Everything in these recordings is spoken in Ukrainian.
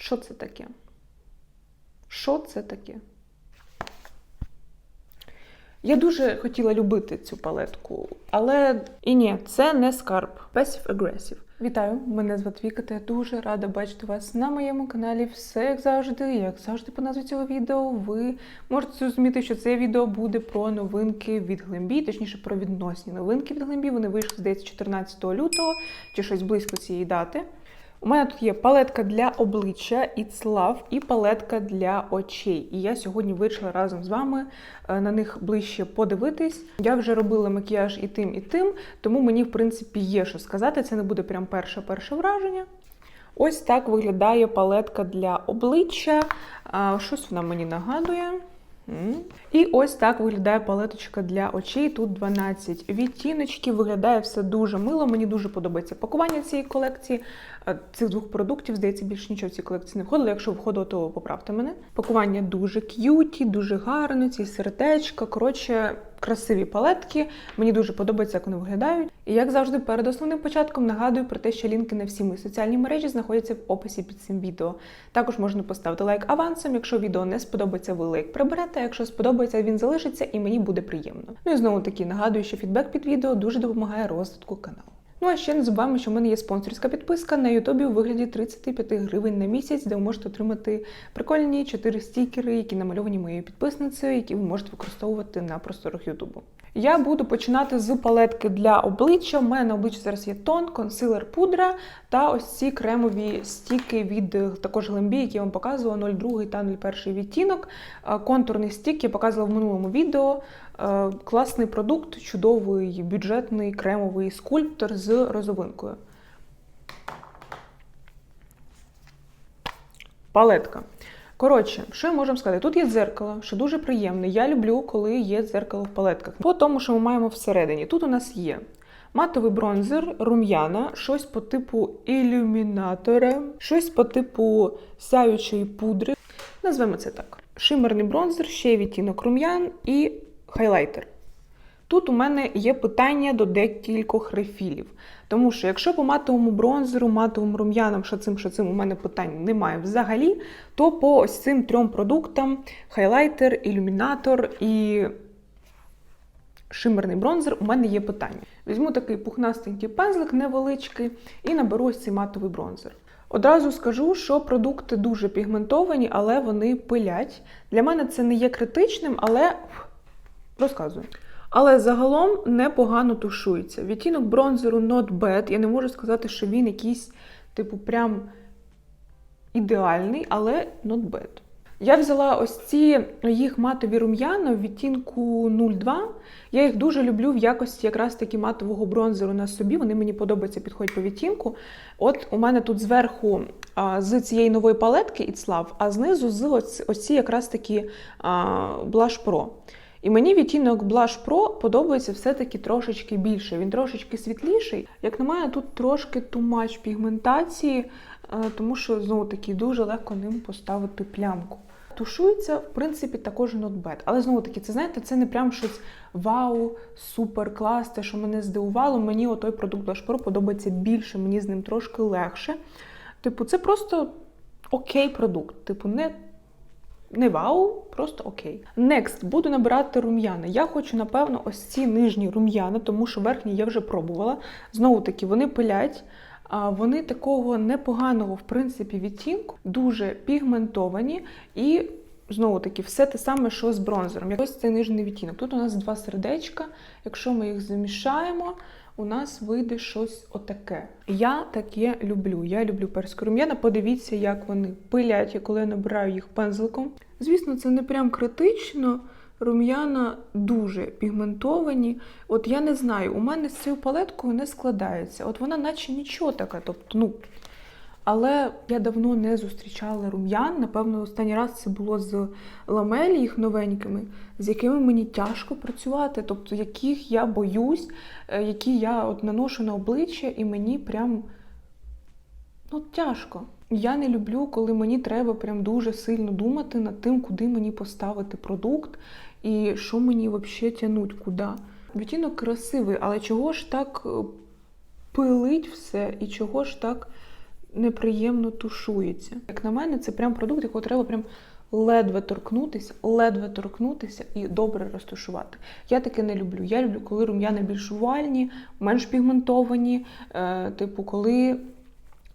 Що це таке? Що це таке? Я дуже хотіла любити цю палетку, але і ні, це не скарб. Passive Aggressive. Вітаю, мене звати Віка, та я дуже рада бачити вас на моєму каналі. Все як завжди, як завжди по назві цього відео. Ви можете зрозуміти, що це відео буде про новинки від Глембі, точніше про відносні новинки від Глембі. Вони вийшли, здається, 14 лютого чи щось близько цієї дати. У мене тут є палетка для обличчя It's Love і палетка для очей. І я сьогодні вирішила разом з вами е, на них ближче подивитись. Я вже робила макіяж і тим, і тим, тому мені, в принципі, є що сказати. Це не буде прям перше перше враження. Ось так виглядає палетка для обличчя. Щось вона мені нагадує. І ось так виглядає палеточка для очей. Тут 12 відтіночків. Виглядає все дуже мило. Мені дуже подобається пакування цієї колекції. Е, Цих двох продуктів, здається, більше нічого в цій колекції не входило. Якщо входило, то поправте мене. Пакування дуже к'юті, дуже гарно, ці сердечка. Коротше, красиві палетки. Мені дуже подобається, як вони виглядають. І як завжди, перед основним початком нагадую про те, що лінки на всі мої соціальні мережі знаходяться в описі під цим відео. Також можна поставити лайк авансом. Якщо відео не сподобається, ви лайк приберете. Якщо сподобається, він залишиться і мені буде приємно. Ну і знову таки нагадую, що фідбек під відео дуже допомагає розвитку каналу. Ну а ще не забуваємо, що в мене є спонсорська підписка на Ютубі у вигляді 35 гривень на місяць, де ви можете отримати прикольні 4 стікери, які намальовані моєю підписницею, які ви можете використовувати на просторах Ютубу. Я буду починати з палетки для обличчя. У мене на обличчі зараз є тон, консилер, пудра та ось ці кремові стіки від е, також Глембі, які я вам показувала 02 та 01 відтінок. Е, Контурний стік я показувала в минулому відео. Е, Класний продукт, чудовий бюджетний кремовий скульптор з розовинкою. Палетка. Коротше, що можу сказати? Тут є дзеркало, що дуже приємне. Я люблю, коли є дзеркало в палетках. По тому, що ми маємо всередині. Тут у нас є матовий бронзер, рум'яна, щось по типу ілюмінатора, щось по типу сяючої пудри. Назвемо це так: шимерний бронзер, ще відтінок рум'ян і хайлайтер. Тут у мене є питання до декількох рефілів. Тому що якщо по матовому бронзеру, матовим рум'янам, що цим, що цим у мене питань немає взагалі, то по ось цим трьом продуктам хайлайтер, ілюмінатор і шимерний бронзер у мене є питання. Візьму такий пухнастенький пензлик невеличкий і наберу ось цей матовий бронзер. Одразу скажу, що продукти дуже пігментовані, але вони пилять. Для мене це не є критичним, але розказую. Але загалом непогано тушується. Відтінок бронзеру not bad. Я не можу сказати, що він якийсь, типу, прям ідеальний, але not bad. Я взяла ось ці їх матові рум'яна в відтінку 02. Я їх дуже люблю в якості якраз таки матового бронзеру на собі. Вони мені подобаються, підходять по відтінку. От у мене тут зверху а, з цієї нової палетки It's Love, а знизу з ось, ось ці якраз такі а, Blush Pro. І мені відтінок Blush Pro подобається все-таки трошечки більше. Він трошечки світліший. Як на мене, тут трошки тумач пігментації, е, тому що знову таки дуже легко ним поставити плямку. Тушується, в принципі, також bad. Але знову таки, це знаєте, це не прям щось вау, супер клас, те, що мене здивувало. Мені отой продукт Blush Pro подобається більше, мені з ним трошки легше. Типу, це просто окей продукт. Типу, не не вау, просто окей. Next, буду набирати рум'яна. Я хочу, напевно, ось ці нижні рум'яна, тому що верхні я вже пробувала. Знову таки, вони пилять. А вони такого непоганого, в принципі, відтінку, дуже пігментовані і. Знову таки, все те саме, що з бронзером. Ось цей нижній відтінок. Тут у нас два сердечка. Якщо ми їх замішаємо, у нас вийде щось отаке. Я таке люблю. Я люблю перську рум'яна. Подивіться, як вони пилять, коли я набираю їх пензликом. Звісно, це не прям критично. Рум'яна дуже пігментовані. От я не знаю, у мене з цією палеткою не складається. От вона, наче нічого така. Тобто, ну. Але я давно не зустрічала рум'ян. Напевно, останній раз це було з ламелі їх новенькими, з якими мені тяжко працювати, тобто яких я боюсь, е, які я от наношу на обличчя, і мені прям ну, тяжко. Я не люблю, коли мені треба прям дуже сильно думати над тим, куди мені поставити продукт і що мені взагалі тянуть, куди. Відтінок красивий, але чого ж так е, пилить все і чого ж так неприємно тушується. Як на мене, це прям продукт, якого треба прям ледве торкнутися, ледве торкнутися і добре розташувати. Я таке не люблю. Я люблю, коли рум'яна більш овальні, менш пігментовані, е, типу, коли.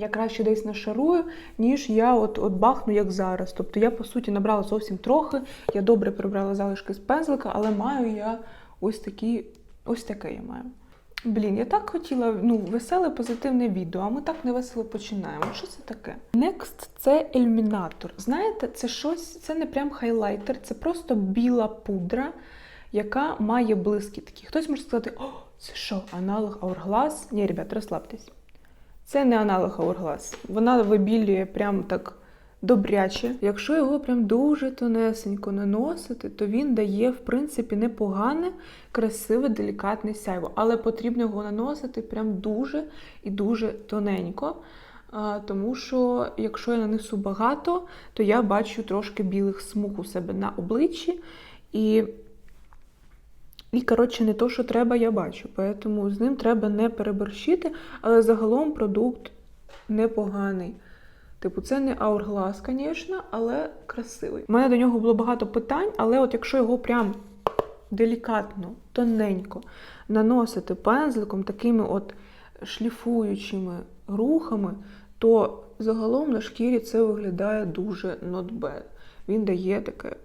Я краще десь нашарую, ніж я от, от бахну, як зараз. Тобто я, по суті, набрала зовсім трохи, я добре прибрала залишки з пензлика, але маю я ось такі, ось таке я маю. Блін, я так хотіла ну, веселе позитивне відео, а ми так невесело починаємо. Що це таке? Next – це ілюмінатор. Знаєте, це щось, це не прям хайлайтер, це просто біла пудра, яка має блискітки. Хтось може сказати, о, це що, аналог Hourglass? Ні, ребят, розслабтесь. Це не аналог Hourglass. Вона вибілює прям так добряче. Якщо його прям дуже тонесенько наносити, то він дає, в принципі, непогане, красиве, делікатне сяйво. Але потрібно його наносити прям дуже і дуже тоненько. Тому що якщо я нанесу багато, то я бачу трошки білих смуг у себе на обличчі. І, і коротше, не то, що треба, я бачу. Тому з ним треба не переборщити, але загалом продукт непоганий. Типу, це не Hourglass, звісно, але красивий. У мене до нього було багато питань, але от якщо його прям делікатно, тоненько наносити пензликом такими от шліфуючими рухами, то загалом на шкірі це виглядає дуже not bad. Він дає таке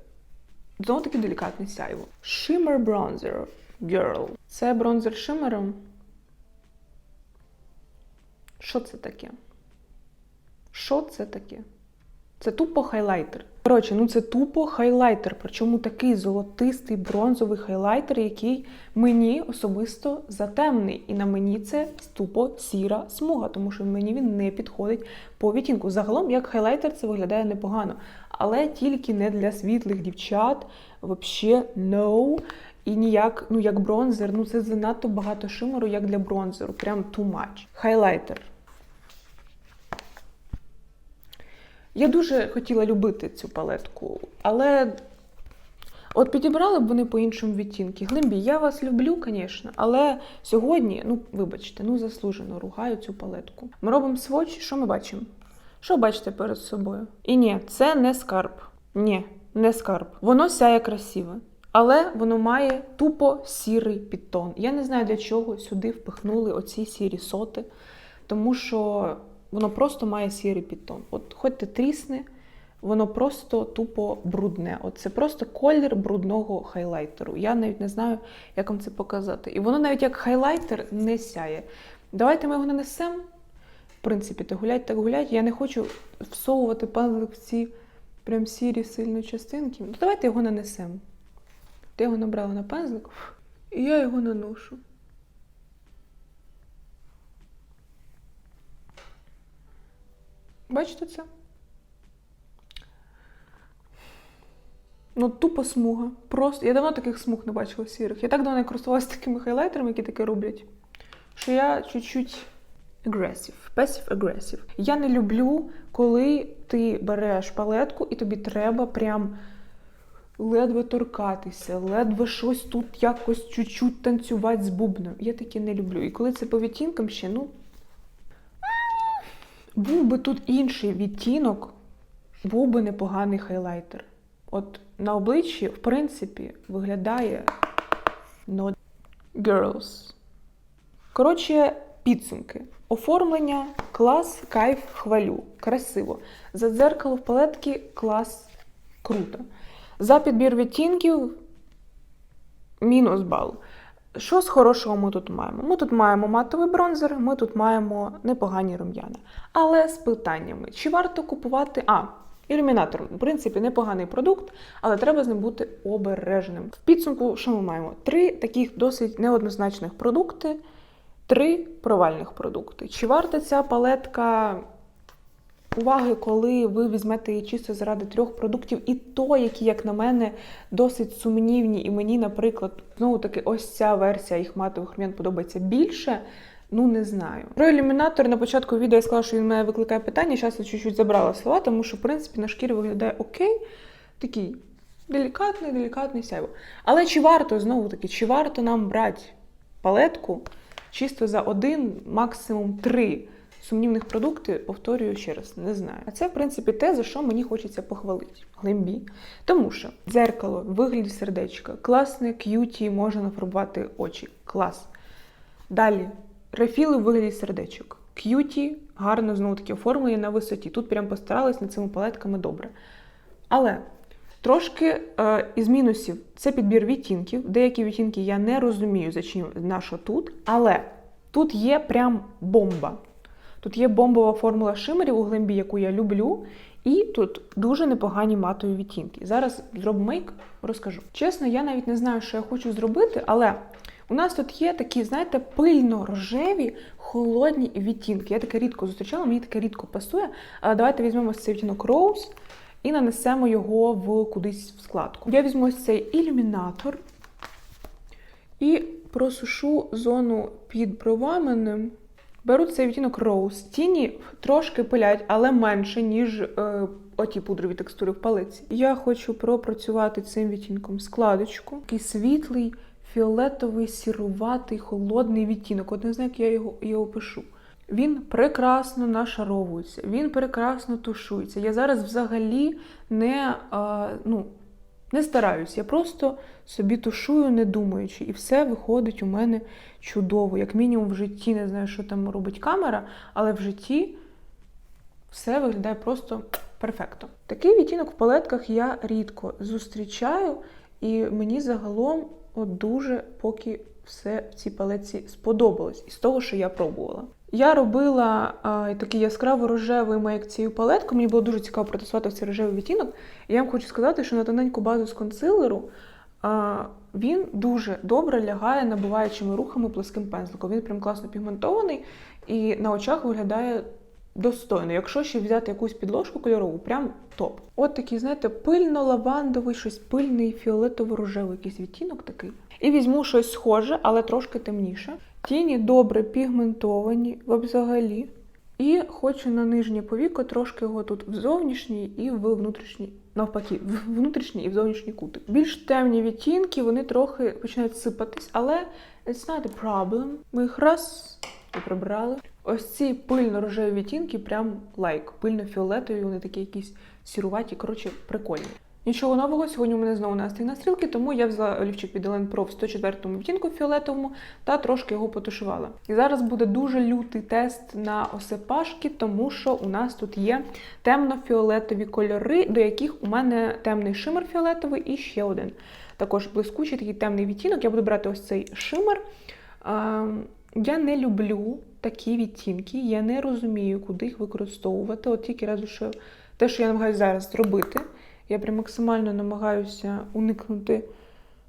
знову таки делікатне сяйво. Shimmer Bronzer Girl. Це бронзер шимером. Що це таке? Що це таке? Це тупо хайлайтер. Коротше, ну це тупо хайлайтер, причому такий золотистий бронзовий хайлайтер, який мені особисто затемний. І на мені це тупо сіра смуга, тому що мені він не підходить по відтінку. Загалом, як хайлайтер, це виглядає непогано. Але тільки не для світлих дівчат. Взагалі, no. І ніяк, ну як бронзер, ну це занадто багато шимеру, як для бронзеру. Прям too much. Хайлайтер. Я дуже хотіла любити цю палетку, але от підібрали б вони по іншому відтінки. Глимбі, я вас люблю, звісно, але сьогодні, ну, вибачте, ну заслужено ругаю цю палетку. Ми робимо сводч, що ми бачимо? Що бачите перед собою? І ні, це не скарб. Ні, не скарб. Воно сяє красиве. Але воно має тупо сірий підтон. Я не знаю, для чого сюди впихнули оці сірі соти, тому що воно просто має сірий підтон. От хоч ти трісни, воно просто тупо брудне. От це просто колір брудного хайлайтеру. Я навіть не знаю, як вам це показати. І воно навіть як хайлайтер не сяє. Давайте ми його нанесемо. В принципі, то гулять, так гулять. Я не хочу всовувати пазлик в ці прям сірі сильні частинки. Ну, давайте його нанесемо. Я його набрала на пензлик, і я його наношу. Бачите це? Ну, тупо смуга. Просто. Я давно таких смуг не бачила сірих. Я так давно не користувалася такими хайлайтерами, які таке роблять, що я чуть-чуть aggressive, passive-aggressive. Я не люблю, коли ти береш палетку і тобі треба прям ледве торкатися, ледве щось тут якось чуть-чуть танцювати з бубном. Я таке не люблю. І коли це по відтінкам ще, ну. Був би тут інший відтінок, був би непоганий хайлайтер. От на обличчі, в принципі, виглядає not girls. Коротше, підсумки. Оформлення, клас, кайф, хвалю. Красиво. За дзеркало в палетки клас, круто. За підбір відтінків мінус бал. Що з хорошого ми тут маємо? Ми тут маємо матовий бронзер, ми тут маємо непогані рум'яна. Але з питаннями: чи варто купувати. А, ілюмінатор, в принципі, непоганий продукт, але треба з ним бути обережним. В підсумку, що ми маємо? Три таких досить неоднозначних продукти, три провальних продукти. Чи варта ця палетка уваги, коли ви візьмете її чисто заради трьох продуктів, і то, які, як на мене, досить сумнівні, і мені, наприклад, знову таки, ось ця версія їх матових рум'ян подобається більше. Ну, не знаю. Про ілюмінатор на початку відео я сказала, що він мене викликає питання. Зараз я чуть-чуть забрала слова, тому що, в принципі, на шкірі виглядає окей. Такий делікатний, делікатний сяйво. Але чи варто, знову таки, чи варто нам брати палетку чисто за один, максимум три сумнівних продукти, повторюю ще раз, не знаю. А це, в принципі, те, за що мені хочеться похвалити. Глембі. Тому що дзеркало в вигляді сердечка, класне к'юті, можна нафарбувати очі. Клас. Далі рефіли в вигляді сердечок. К'юті, гарно знову таки оформлені на висоті. Тут прям постарались над цими палетками добре. Але трошки е, із мінусів це підбір відтінків. Деякі відтінки я не розумію, за чим на тут. Але тут є прям бомба. Тут є бомбова формула шимерів у глембі, яку я люблю. І тут дуже непогані матові відтінки. Зараз зроблю мейк, розкажу. Чесно, я навіть не знаю, що я хочу зробити, але у нас тут є такі, знаєте, пильно-рожеві, холодні відтінки. Я таке рідко зустрічала, мені таке рідко пасує. Але давайте візьмемо цей відтінок Rose і нанесемо його в кудись в складку. Я візьму ось цей ілюмінатор і просушу зону під бровами. ним. Беру цей відтінок Rose. Тіні трошки пилять, але менше, ніж е, оті пудрові текстури в палиці. Я хочу пропрацювати цим відтінком складочку. Такий світлий, фіолетовий, сіруватий, холодний відтінок. От не знаю, як я його, його пишу. Він прекрасно нашаровується, він прекрасно тушується. Я зараз взагалі не, а, ну, не стараюсь, я просто собі тушую, не думаючи, і все виходить у мене чудово. Як мінімум в житті не знаю, що там робить камера, але в житті все виглядає просто перфекто. Такий відтінок в палетках я рідко зустрічаю, і мені загалом от дуже поки все в цій палетці сподобалось із того, що я пробувала. Я робила а, такий яскраво рожевий мейк цією палеткою. Мені було дуже цікаво протестувати цей рожевий відтінок. І я вам хочу сказати, що на тоненьку базу з консилеру а, він дуже добре лягає набиваючими рухами плоским пензликом. Він прям класно пігментований і на очах виглядає достойно. Якщо ще взяти якусь підложку кольорову, прям топ. От такий, знаєте, пильно-лавандовий, щось пильний, фіолетово-рожевий якийсь відтінок такий. І візьму щось схоже, але трошки темніше. Тіні добре пігментовані взагалі. І хочу на нижнє повіко трошки його тут в зовнішній і в внутрішній, навпаки, в внутрішній і в зовнішній кутик. Більш темні відтінки, вони трохи починають сипатись, але it's not a problem. Ми їх раз і прибрали. Ось ці пильно-рожеві відтінки, прям лайк. Пильно-фіолетові, вони такі якісь сіруваті, коротше, прикольні. Нічого нового, сьогодні у мене знову настрій на стрілки, тому я взяла олівчик від Elen Pro в 104 му відтінку фіолетовому та трошки його потушувала. І зараз буде дуже лютий тест на осипашки, тому що у нас тут є темно-фіолетові кольори, до яких у мене темний шимер фіолетовий і ще один. Також блискучий такий темний відтінок. Я буду брати ось цей шимер. Я не люблю такі відтінки, я не розумію, куди їх використовувати. От тільки разу, що те, що я намагаюся зараз зробити. Я прям максимально намагаюся уникнути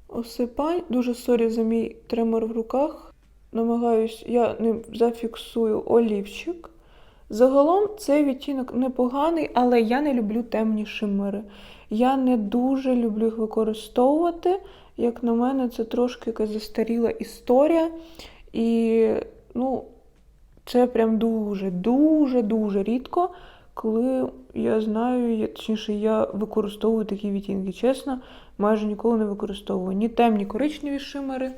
осипань. Дуже сорі за мій тремор в руках. Намагаюсь, я ним зафіксую олівчик. Загалом цей відтінок непоганий, але я не люблю темні шимери. Я не дуже люблю їх використовувати. Як на мене, це трошки якась застаріла історія. І, ну, це прям дуже-дуже-дуже рідко коли я знаю, точніше, я використовую такі відтінки. Чесно, майже ніколи не використовую ні темні коричневі шимери,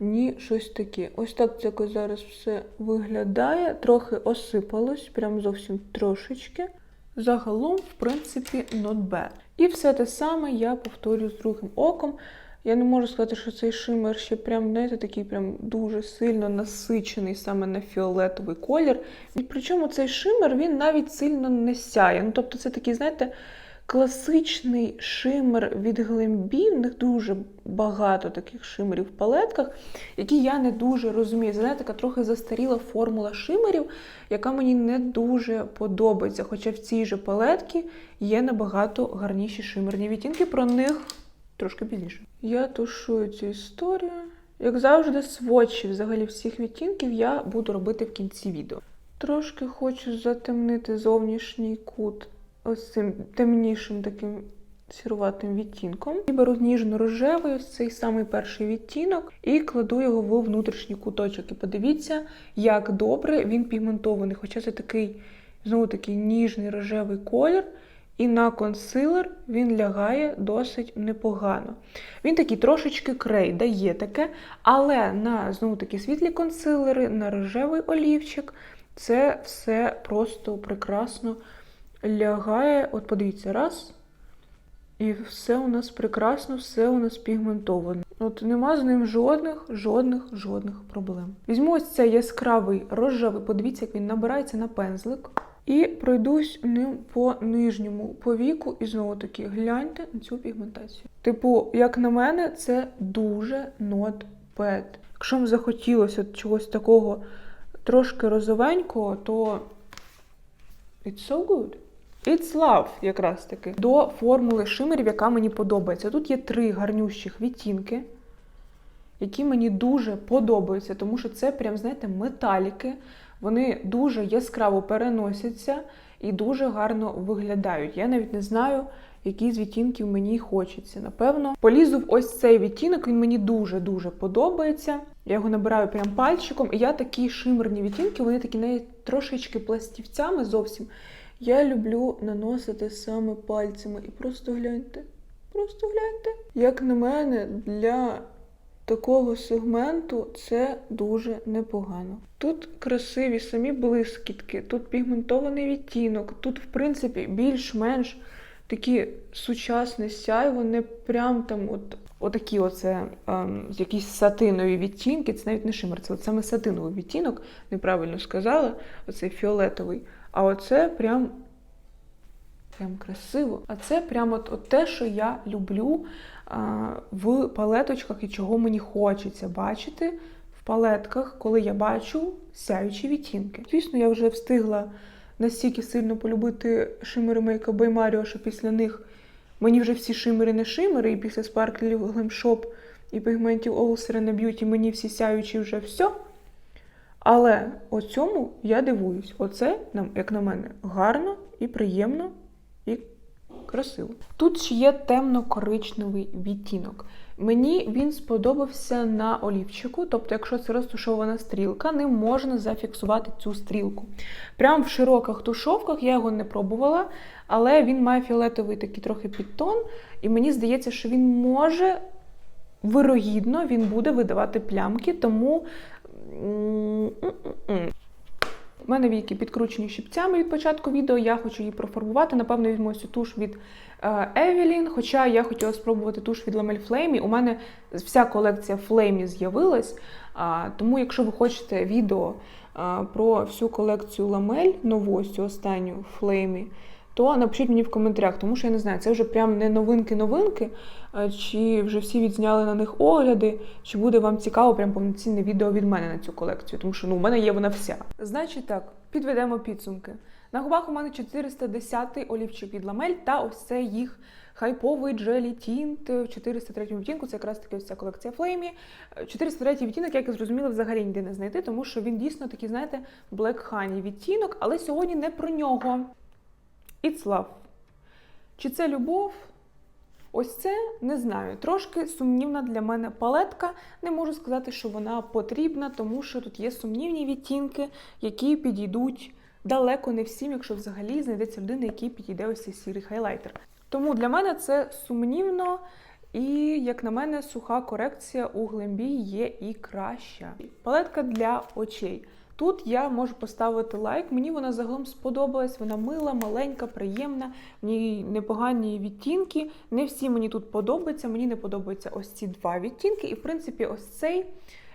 ні щось таке. Ось так це зараз все виглядає. Трохи осипалось, прям зовсім трошечки. Загалом, в принципі, not bad. І все те саме я повторюю з другим оком. Я не можу сказати, що цей шимер ще прям, знаєте, такий прям дуже сильно насичений саме на фіолетовий колір. І причому цей шимер він навіть сильно не сяє. Ну, Тобто це такий, знаєте, класичний шимер від глембі. В них дуже багато таких шимерів в палетках, які я не дуже розумію. Знаєте, така трохи застаріла формула шимерів, яка мені не дуже подобається. Хоча в цій же палетці є набагато гарніші шимерні відтінки. Про них трошки пізніше. Я тушую цю історію. Як завжди, сводчі взагалі всіх відтінків я буду робити в кінці відео. Трошки хочу затемнити зовнішній кут ось цим темнішим таким сіруватим відтінком. І беру ніжно-рожевий, ось цей самий перший відтінок, і кладу його в внутрішній куточок. І подивіться, як добре він пігментований. Хоча це такий, знову такий ніжний рожевий колір. І на консилер він лягає досить непогано. Він такий трошечки крей, дає таке, але на знову такі світлі консилери, на рожевий олівчик Це все просто прекрасно лягає. От подивіться, раз. І все у нас прекрасно, все у нас пігментовано. От нема з ним жодних, жодних, жодних проблем. Візьму ось цей яскравий рожевий, подивіться, як він набирається на пензлик. І пройдусь ним по нижньому повіку, і знову таки гляньте на цю пігментацію. Типу, як на мене, це дуже bad. Якщо вам захотілося чогось такого трошки розовенького, то it's so good. It's love, якраз таки. До формули шимерів, яка мені подобається. Тут є три гарнющих відтінки, які мені дуже подобаються, тому що це прям, знаєте, металіки. Вони дуже яскраво переносяться і дуже гарно виглядають. Я навіть не знаю, який з відтінків мені хочеться. Напевно, полізу в ось цей відтінок, він мені дуже-дуже подобається. Я його набираю прям пальчиком, і я такі шимерні відтінки, вони такі навіть трошечки пластівцями зовсім. Я люблю наносити саме пальцями. І просто гляньте, просто гляньте. Як на мене, для такого сегменту це дуже непогано. Тут красиві самі блискітки, тут пігментований відтінок, тут, в принципі, більш-менш такі сучасне сяйво, не прям там от. Отакі оце ем, якісь сатинові відтінки, це навіть не шимер, це от саме сатиновий відтінок, неправильно сказала, оцей фіолетовий. А оце прям, прям красиво. А це прям от, от те, що я люблю а, в палеточках і чого мені хочеться бачити в палетках, коли я бачу сяючі відтінки. Звісно, я вже встигла настільки сильно полюбити шимери Makeup by Mario, що після них мені вже всі шимери не шимери, і після спарклів Glam Shop і пігментів All Serena Beauty мені всі сяючі вже все. Але о цьому я дивуюсь. Оце, як на мене, гарно і приємно красиво. Тут ще є темно-коричневий відтінок. Мені він сподобався на олівчику, тобто, якщо це розтушована стрілка, ним можна зафіксувати цю стрілку. Прямо в широких тушовках я його не пробувала, але він має фіолетовий такий трохи підтон, і мені здається, що він може, вирогідно, він буде видавати плямки, тому. м-м-м. У мене віки підкручені щипцями від початку відео, я хочу її профарбувати. Напевно, візьму цю туш від Евелін, хоча я хотіла спробувати туш від Lamel Flame. У мене вся колекція Flame з'явилась. Тому, якщо ви хочете відео а, про всю колекцію Lamel, нову ось цю останню Flame, то напишіть мені в коментарях, тому що я не знаю, це вже прям не новинки-новинки, чи вже всі відзняли на них огляди, чи буде вам цікаво прям повноцінне відео від мене на цю колекцію, тому що ну, у мене є вона вся. Значить так, підведемо підсумки. На губах у мене 410 олівчик від ламель та ось це їх хайповий джелі тінт в 403 відтінку. Це якраз таки ось ця колекція Флеймі. 403 відтінок, як я зрозуміла, взагалі ніде не знайти, тому що він дійсно такий, знаєте, Black Honey відтінок, але сьогодні не про нього. It's love. Чи це любов? Ось це не знаю. Трошки сумнівна для мене палетка. Не можу сказати, що вона потрібна, тому що тут є сумнівні відтінки, які підійдуть далеко не всім, якщо взагалі знайдеться людина, який підійде ось цей сірий хайлайтер. Тому для мене це сумнівно. І, як на мене, суха корекція у глембі є і краща. Палетка для очей. Тут я можу поставити лайк. Мені вона загалом сподобалась. Вона мила, маленька, приємна, в ній непогані відтінки. Не всі мені тут подобаються. Мені не подобаються ось ці два відтінки. І, в принципі, ось цей.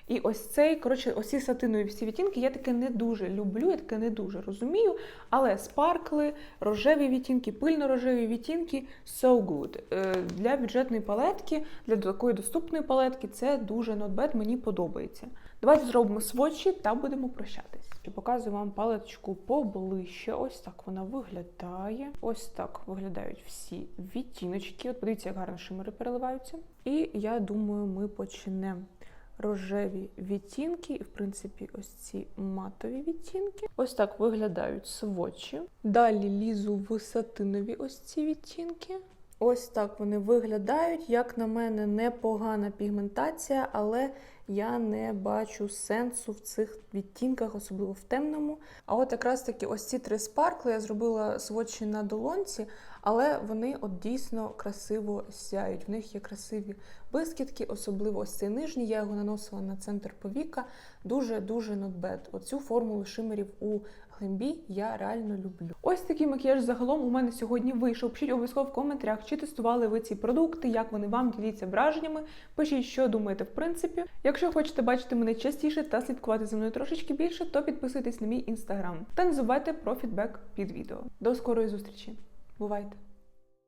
І ось цей, коротше, ось ці сатинові всі відтінки я таке не дуже люблю, я таке не дуже розумію. Але спаркли, рожеві відтінки, пильно-рожеві відтінки so good. Е, Для бюджетної палетки, для такої доступної палетки це дуже bad, мені подобається. Давайте зробимо сводчі та будемо прощатись. Показую вам палеточку поближче. Ось так вона виглядає. Ось так виглядають всі відтіночки. От подивіться, як гарно шимери переливаються. І я думаю, ми почнемо рожеві відтінки, і, в принципі, ось ці матові відтінки. Ось так виглядають свочі. Далі лізу в сатинові ось ці відтінки. Ось так вони виглядають. Як на мене, непогана пігментація, але я не бачу сенсу в цих відтінках, особливо в темному. А от якраз таки ось ці три спаркли я зробила сводчі на долонці, але вони от дійсно красиво сяють. В них є красиві блискітки, особливо ось цей нижній. Я його наносила на центр повіка. Дуже-дуже bad. Оцю формулу шимерів у глимбі я реально люблю. Ось такий макіяж загалом у мене сьогодні вийшов. Пишіть обов'язково в коментарях, чи тестували ви ці продукти, як вони вам діліться враженнями. Пишіть, що думаєте, в принципі. Якщо хочете бачити мене частіше та слідкувати за мною трошечки більше, то підписуйтесь на мій інстаграм. Та не забувайте про фідбек під відео. До скорої зустрічі! Бувайте!